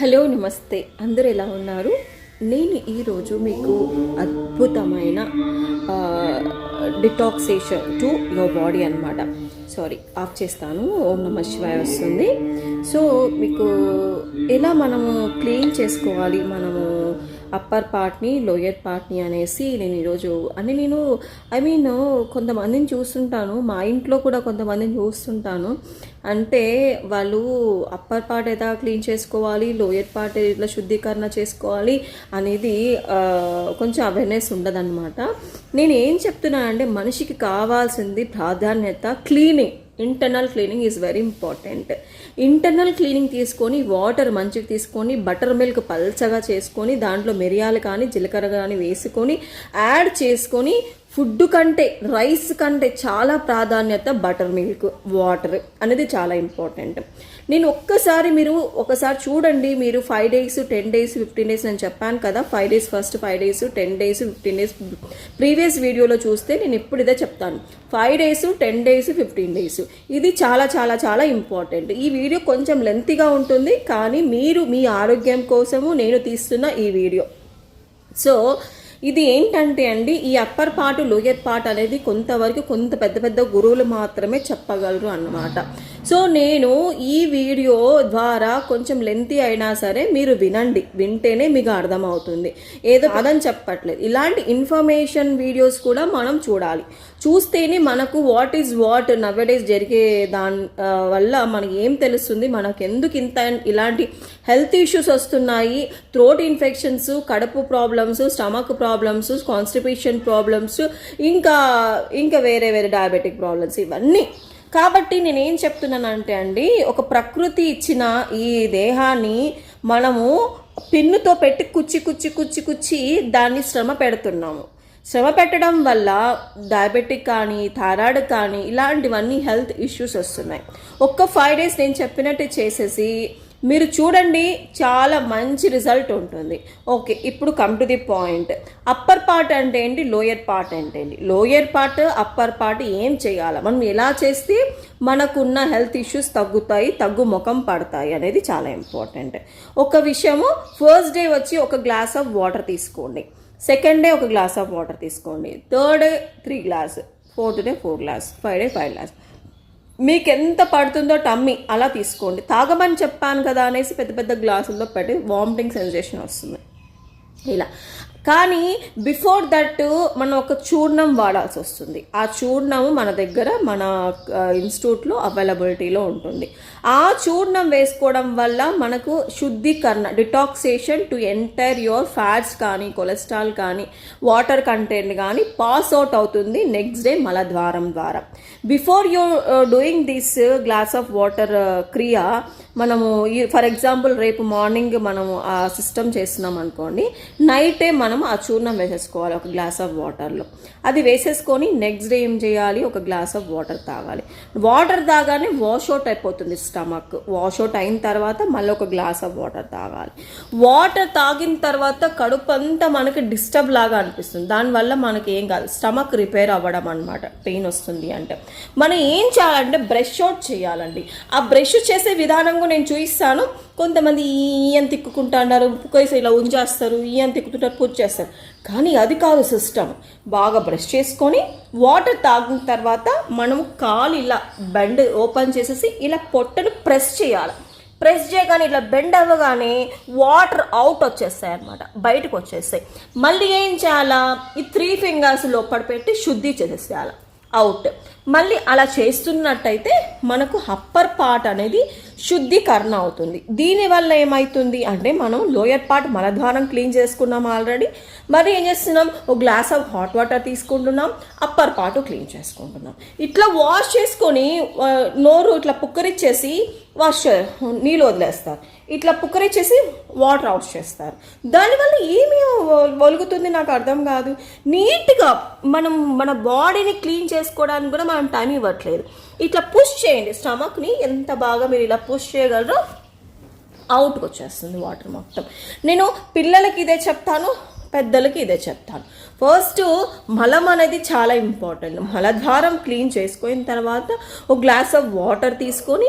Hello నమస్తే. అందరు ఎలా ఉన్నారు? నేను ఈరోజు మీకు అద్భుతమైన డిటాక్సేషన్ టు యువర్ బాడీ అన్నమాట. సారీ ఆఫ్ చేస్తాను. ఓం నమ శివాయ వస్తుంది. సో మీకు ఎలా మనము క్లీన్ చేసుకోవాలి? మనము అప్పర్ పార్ట్ని లోయర్ పార్ట్ని అనేసి నేను ఈరోజు అని నేను ఐ మీన్ కొంతమందిని చూస్తుంటాను. మా ఇంట్లో కూడా కొంతమందిని చూస్తుంటాను. అంటే వాళ్ళు అప్పర్ పార్ట్ ఎలా క్లీన్ చేసుకోవాలి లోయర్ పార్ట్ ఇట్లా శుద్ధీకరణ చేసుకోవాలి అనేది కొంచెం అవేర్నెస్ ఉండదన్నమాట. నేను ఏం చెప్తున్నా అంటే మనిషికి కావాల్సింది ప్రాధాన్యత cleaning internal cleaning is very important internal cleaning తీసుకొని వాటర్ మంచిగా తీసుకొని బటర్ మిల్క్ పల్చగా చేసుకొని దాంట్లో మిరియాలు కానీ జీలకర్ర కానీ వేసుకొని యాడ్ చేసుకొని ఫుడ్ కంటే రైస్ కంటే చాలా ప్రాధాన్యత బటర్ మిల్క్ వాటర్ అనేది చాలా ఇంపార్టెంట్. నేను ఒక్కసారి మీరు ఒకసారి చూడండి మీరు five days ten days fifteen days నేను చెప్పాను కదా five days first five days ten days fifteen days previous వీడియోలో చూస్తే నేను ఇప్పుడు ఇదే చెప్తాను. Five days ten days fifteen days. ఇది చాలా చాలా చాలా ఇంపార్టెంట్. ఈ వీడియో కొంచెం లెంతీగా ఉంటుంది కానీ మీరు మీ ఆరోగ్యం కోసము నేను తీస్తున్న ఈ వీడియో. సో ఇది ఏంటంటే అండి ఈ అప్పర్ పార్ట్ లోయర్ పార్ట్ అనేది కొంతవరకు కొంత పెద్ద పెద్ద గురువులు మాత్రమే చెప్పగలరు అన్నమాట. సో నేను ఈ వీడియో ద్వారా కొంచెం లెంతి అయినా సరే మీరు వినండి వింటేనే మీకు అర్థమవుతుంది. ఏదో అదని చెప్పట్లేదు. ఇలాంటి ఇన్ఫర్మేషన్ వీడియోస్ కూడా మనం చూడాలి. చూస్తేనే మనకు వాట్ ఈజ్ వాట్ నవ్వడేస్ జరిగే దాని వల్ల మనకి ఏం తెలుస్తుంది? మనకు ఎందుకు ఇంత ఇలాంటి హెల్త్ ఇష్యూస్ వస్తున్నాయి? థ్రోట్ ఇన్ఫెక్షన్స్ కడుపు problems stomach problems constipation problems ఇంకా ఇంకా వేరే వేరే డయాబెటిక్ ప్రాబ్లమ్స్ ఇవన్నీ. కాబట్టి నేను ఏం చెప్తున్నానంటే అండి ఒక ప్రకృతి ఇచ్చిన ఈ దేహాన్ని మనము పిన్నుతో పెట్టి కుచ్చి కుచ్చి కుచ్చి కుచ్చి దాన్ని శ్రమ పెడుతున్నాము. శ్రమ పెట్టడం వల్ల డయాబెటిక్ కానీ థైరాయిడ్ కానీ ఇలాంటివన్నీ హెల్త్ ఇష్యూస్ వస్తున్నాయి. ఒక్క ఫైవ్ డేస్ నేను చెప్పినట్టు చేసేసి మీరు చూడండి చాలా మంచి రిజల్ట్ ఉంటుంది. ఓకే ఇప్పుడు come to the point upper part అంటే ఏంటి? లోయర్ పార్ట్ అంటే ఏంటి? లోయర్ పార్ట్ అప్పర్ పార్ట్ ఏం చేయాలి? మనం ఎలా చేస్తే మనకున్న హెల్త్ ఇష్యూస్ తగ్గుతాయి తగ్గు ముఖం పడతాయి అనేది చాలా ఇంపార్టెంట్ ఒక విషయము ఫస్ట్ డే వచ్చి ఒక గ్లాస్ ఆఫ్ వాటర్ తీసుకోండి. సెకండ్ డే ఒక గ్లాస్ ఆఫ్ వాటర్ తీసుకోండి. Third day three glass fourth day four glass five day five glass. మీకు ఎంత పడుతుందో టమ్మి అలా తీసుకోండి. తాగమని చెప్పాను కదా అనేసి పెద్ద పెద్ద గ్లాసుల్లో పెట్టి వామిటింగ్ సెన్సేషన్ వస్తుంది. ఇలా. కానీ బిఫోర్ దట్ మనం ఒక చూర్ణం వాడాల్సి వస్తుంది. ఆ చూర్ణం మన దగ్గర మన ఇన్స్టిట్యూట్లో అవైలబిలిటీలో ఉంటుంది. ఆ చూర్ణం వేసుకోవడం వల్ల మనకు శుద్ధీకరణ detoxation to entire your fats కానీ కొలెస్ట్రాల్ కానీ వాటర్ కంటెంట్ కానీ పాస్ అవుట్ అవుతుంది నెక్స్ట్ డే మలద్వారం ద్వారా. Before you doing this glass of water క్రియ మనము ఫర్ ఎగ్జాంపుల్ రేపు మార్నింగ్ మనము ఆ సిస్టమ్ చేస్తున్నాం అనుకోండి నైటే మనం ఆ చూర్ణం వేసేసుకోవాలి ఒక గ్లాస్ ఆఫ్ వాటర్లో. అది వేసేసుకొని నెక్స్ట్ డే ఏం చేయాలి? ఒక గ్లాస్ ఆఫ్ వాటర్ తాగాలి. వాటర్ తాగానే వాష్ అవుట్ అయిపోతుంది స్టమక్ వాష్ అవుట్ అయిన తర్వాత మళ్ళీ ఒక గ్లాస్ ఆఫ్ వాటర్ తాగాలి. వాటర్ తాగిన తర్వాత కడుపు అంతా మనకి డిస్టర్బ్ లాగా అనిపిస్తుంది. దానివల్ల మనకి ఏం కాదు. స్టమక్ రిపేర్ అవ్వడం అనమాట పెయిన్ వస్తుంది అంటే. మనం ఏం చేయాలంటే బ్రష్ అవుట్ చేయాలండి. ఆ బ్రష్ చేసే విధానం కూడా నేను చూపిస్తాను. కొంతమంది ఈయన తిక్కుకుంటున్నారు పుక్కేసి ఇలా ఉంచేస్తారు ఈయన తిక్కుతుంటారు పూజ చేస్తారు. కానీ అది కాదు సిస్టమ్ బాగా బ్రష్ చేసుకొని వాటర్ తాగిన తర్వాత మనం కాలు ఇలా బెండ్ ఓపెన్ చేసేసి ఇలా పొట్టను ప్రెస్ చేయాలి. ప్రెస్ చేయగానే ఇట్లా బెండ్ అవ్వగానే వాటర్ అవుట్ వచ్చేస్తాయి అనమాట బయటకు వచ్చేస్తాయి. మళ్ళీ ఏం చేయాలా? ఈ త్రీ ఫింగర్స్ లోపల పెట్టి శుద్ధి చేసేసేయాలి. అవుట్ మళ్ళీ అలా చేస్తున్నట్టయితే మనకు అప్పర్ పార్ట్ అనేది శుద్ధీకరణ అవుతుంది. దీనివల్ల ఏమవుతుంది అంటే మనం లోయర్ పార్ట్ మలద్వారం క్లీన్ చేసుకున్నాం ఆల్రెడీ మరి ఏం చేస్తున్నాం? ఒక గ్లాస్ ఆఫ్ హాట్ వాటర్ తీసుకుంటున్నాం అప్పర్ పార్ట్ క్లీన్ చేసుకుంటున్నాం. ఇట్లా వాష్ చేసుకొని నోరు ఇట్లా పుక్కరిచ్చేసి వాష్ నీళ్ళు వదిలేస్తారు. ఇట్లా పుక్కరిచ్చేసి వాటర్ అవుట్ చేస్తారు. దానివల్ల ఏమి ఒలుగుతుంది నాకు అర్థం కాదు. నీట్గా మనం మన బాడీని క్లీన్ చేసుకోవడానికి కూడా మనం టైం ఇవ్వట్లేదు. ఇట్లా పుష్ చేయండి. స్టమక్ని ఎంత బాగా మీరు ఇలా పుష్ చేయగలరో అవుట్కి వచ్చేస్తుంది వాటర్ మొత్తం. నేను పిల్లలకి ఇదే చెప్తాను పెద్దలకి ఇదే చెప్తాను. ఫస్ట్ మలం అనేది చాలా ఇంపార్టెంట్ మలద్వారం క్లీన్ చేసుకున్న తర్వాత ఒక గ్లాస్ ఆఫ్ వాటర్ తీసుకొని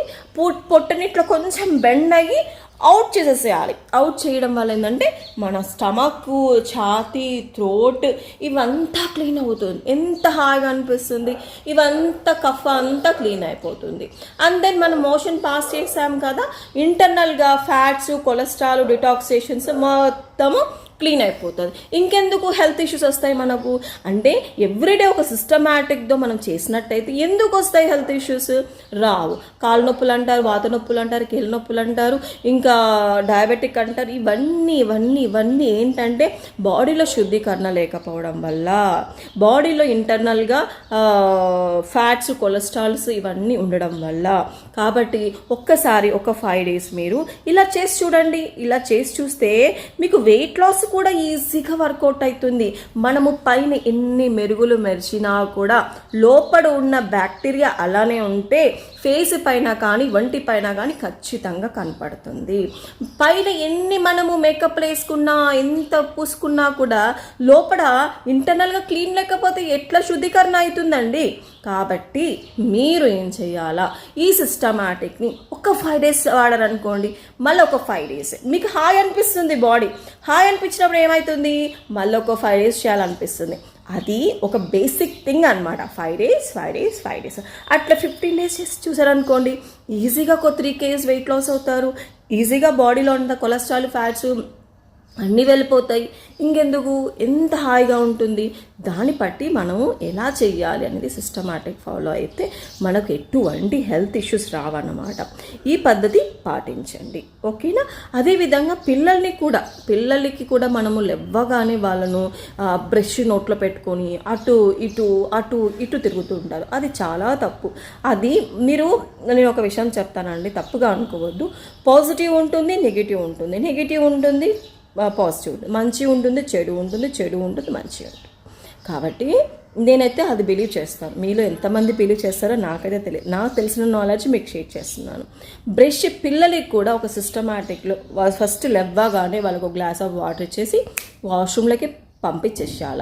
పొట్టని ఇట్లా కొంచెం బెండ్ అయ్యి అవుట్ చేసేసేయాలి. అవుట్ చేయడం వల్ల ఏంటంటే మన స్టమక్ ఛాతీ థ్రోట్ ఇవంతా క్లీన్ అవుతుంది. ఎంత హాయిగా అనిపిస్తుంది? ఇవంతా కఫ్ అంతా క్లీన్ అయిపోతుంది. అండ్ దెన్ మనం మోషన్ పాస్ చేసాం కదా ఇంటర్నల్గా ఫ్యాట్స్ కొలెస్ట్రాల్ డిటాక్సేషన్స్ మొత్తము క్లీన్ అయిపోతుంది. ఇంకెందుకు హెల్త్ ఇష్యూస్ వస్తాయి మనకు? అంటే ఎవ్రీడే ఒక సిస్టమేటిక్తో మనం చేసినట్టయితే ఎందుకు వస్తాయి హెల్త్ ఇష్యూస్? రావు. కాళ్ళ నొప్పులు అంటారు వాత నొప్పులు అంటారు కీళ్ళ నొప్పులు అంటారు ఇంకా డయాబెటిక్ అంటారు ఇవన్నీ ఇవన్నీ ఇవన్నీ ఏంటంటే బాడీలో శుద్ధీకరణ లేకపోవడం వల్ల బాడీలో ఇంటర్నల్గా ఫ్యాట్స్ కొలెస్ట్రాల్స్ ఇవన్నీ ఉండడం వల్ల. కాబట్టి ఒక్కసారి ఒక ఫైవ్ డేస్ మీరు ఇలా చేసి చూడండి. ఇలా చేసి చూస్తే మీకు వెయిట్ లాస్ కూడా ఈజీగా వర్కౌట్ అవుతుంది. మనము పైన ఎన్ని మెరుగులు మెరిచినా కూడా లోపల ఉన్న బ్యాక్టీరియా అలానే ఉంటే ఫేస్ పైన కానీ వంటి పైన కానీ ఖచ్చితంగా కనపడుతుంది. పైన ఎన్ని మనము మేకప్ వేసుకున్నా ఎంత పూసుకున్నా కూడా లోపల ఇంటర్నల్గా క్లీన్ లేకపోతే ఎట్లా శుద్ధీకరణ అవుతుందండి? కాబట్టి మీరు ఏం చేయాలా? ఈ సిస్టమాటిక్ని ఒక ఫైవ్ డేస్ వాడారనుకోండి మళ్ళీ ఒక ఫైవ్ డేస్ మీకు హాయ్ అనిపిస్తుంది బాడీ హాయ్ అనిపించినప్పుడు ఏమవుతుంది మళ్ళీ ఒక ఫైవ్ డేస్ చేయాలనిపిస్తుంది. అది ఒక బేసిక్ థింగ్ అనమాట five days five days five days అట్లా ఫిఫ్టీన్ డేస్ చేసి చూసారనుకోండి ఈజీగా ఒక త్రీ కేజీస్ వెయిట్ లాస్ అవుతారు. ఈజీగా బాడీలో ఉన్న కొలెస్ట్రాల్ ఫ్యాట్స్ అన్నీ వెళ్ళిపోతాయి. ఇంకెందుకు? ఎంత హాయిగా ఉంటుంది? దాన్ని బట్టి మనము ఎలా చేయాలి అనేది సిస్టమాటిక్ ఫాలో అయితే మనకు ఎటువంటి హెల్త్ ఇష్యూస్ రావన్నమాట. ఈ పద్ధతి పాటించండి. ఓకేనా? అదేవిధంగా పిల్లల్ని కూడా పిల్లలకి కూడా మనము లెవ్వగానే వాళ్ళను బ్రష్ నోట్లో పెట్టుకొని అటు ఇటు అటు ఇటు తిరుగుతూ ఉంటారు. అది చాలా తప్పు. అది మీరు నేను ఒక విషయం చెప్తానండి. తప్పుగా అనుకోవద్దు. పాజిటివ్ ఉంటుంది నెగిటివ్ ఉంటుంది. నెగిటివ్ ఉంటుంది. పాజిటివ్ ఉంటుంది మంచి ఉంటుంది చెడు ఉంటుంది చెడు ఉంటుంది మంచి ఉంటుంది. కాబట్టి నేనైతే అది బిలీవ్ చేస్తాను. మీలో ఎంతమంది బిలీవ్ చేస్తారో నాకైతే తెలియదు నాకు తెలిసిన నాలెడ్జ్ మీకు షేర్ చేస్తున్నాను. బ్రష్ పిల్లలకి కూడా ఒక సిస్టమాటిక్లో ఫస్ట్ లెవ్వగానే వాళ్ళకు ఒక గ్లాస్ ఆఫ్ వాటర్ ఇచ్చేసి వాష్రూమ్లోకి పంపించేసేయాల.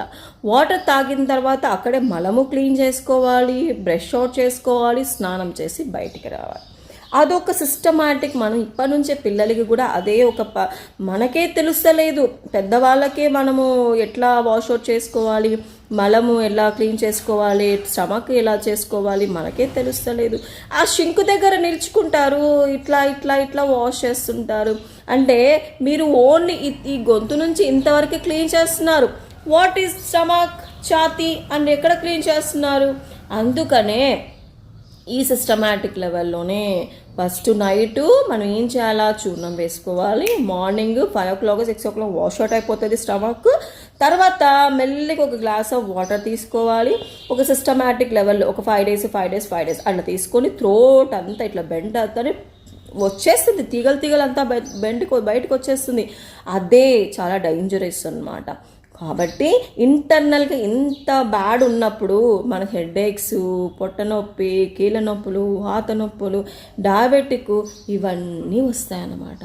వాటర్ తాగిన తర్వాత అక్కడే మలము క్లీన్ చేసుకోవాలి బ్రష్ అవుట్ చేసుకోవాలి స్నానం చేసి బయటికి రావాలి. అదొక సిస్టమాటిక్ మనం ఇప్పటి నుంచే పిల్లలకి కూడా అదే ఒక ప మనకే తెలుస్తలేదు. పెద్దవాళ్ళకే మనము ఎట్లా వాష్అవుట్ చేసుకోవాలి మలము ఎలా క్లీన్ చేసుకోవాలి స్టమక్ ఎలా చేసుకోవాలి మనకే తెలుస్తలేదు. ఆ షింక్ దగ్గర నిల్చుకుంటారు ఇట్లా ఇట్లా ఇట్లా వాష్ చేస్తుంటారు. అంటే మీరు ఓన్లీ ఈ గొంతు నుంచి ఇంతవరకు క్లీన్ చేస్తున్నారు. వాట్ ఈస్ స్టమక్ ఛాతీ అండ్ ఎక్కడ క్లీన్ చేస్తున్నారు? అందుకనే ఈ సిస్టమాటిక్ లెవెల్లోనే ఫస్ట్ నైట్ మనం ఏం చేయాలా? చూర్ణం వేసుకోవాలి. Morning five o'clock six o'clock wash out అయిపోతుంది స్టమక్. తర్వాత మెల్లిగా ఒక గ్లాస్ ఆఫ్ వాటర్ తీసుకోవాలి. ఒక సిస్టమాటిక్ లెవెల్లో ఒక five days five days five days అట్లా తీసుకొని థ్రోట్ అంతా ఇట్లా బెండ్ అవుతానే వచ్చేస్తుంది. తీగలు తీగలు అంతా బయటకు బయటకు వచ్చేస్తుంది. అదే చాలా డేంజరస్ అనమాట కాబట్టి ఇంటర్నల్గా ఇంత బ్యాడ్ ఉన్నప్పుడు మన హెడేక్స్ పొట్ట నొప్పి కీళ్ళ నొప్పులు వాత నొప్పులు డయాబెటిక్ ఇవన్నీ వస్తాయన్నమాట.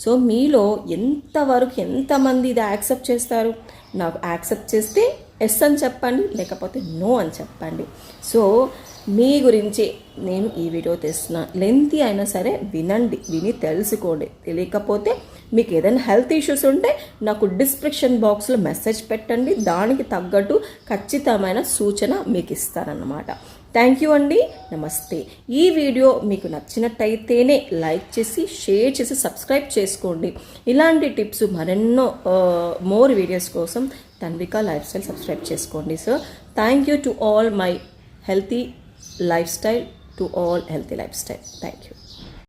సో మీలో ఎంతవరకు ఎంతమంది ఇది యాక్సెప్ట్ చేస్తారు? నాకు యాక్సెప్ట్ చేస్తే ఎస్ అని చెప్పండి లేకపోతే నో అని చెప్పండి. సో మీ గురించి నేను ఈ వీడియో తెస్తున్నాను లెంతీ అయినా సరే వినండి విని తెలుసుకోండి. తెలియకపోతే మీకు ఏదైనా హెల్త్ ఇష్యూస్ ఉంటే నాకు డిస్క్రిప్షన్ బాక్స్లో మెసేజ్ పెట్టండి. దానికి తగ్గట్టు ఖచ్చితమైన సూచన మీకు ఇస్తారన్నమాట థ్యాంక్ యూ అండి. నమస్తే. ఈ వీడియో మీకు నచ్చినట్టయితేనే లైక్ చేసి షేర్ చేసి సబ్స్క్రైబ్ చేసుకోండి. ఇలాంటి టిప్స్ మరెన్నో మోర్ వీడియోస్ కోసం తన్విక లైఫ్ స్టైల్ సబ్స్క్రైబ్ చేసుకోండి so thank you to all my healthy life style to all healthy life style thank you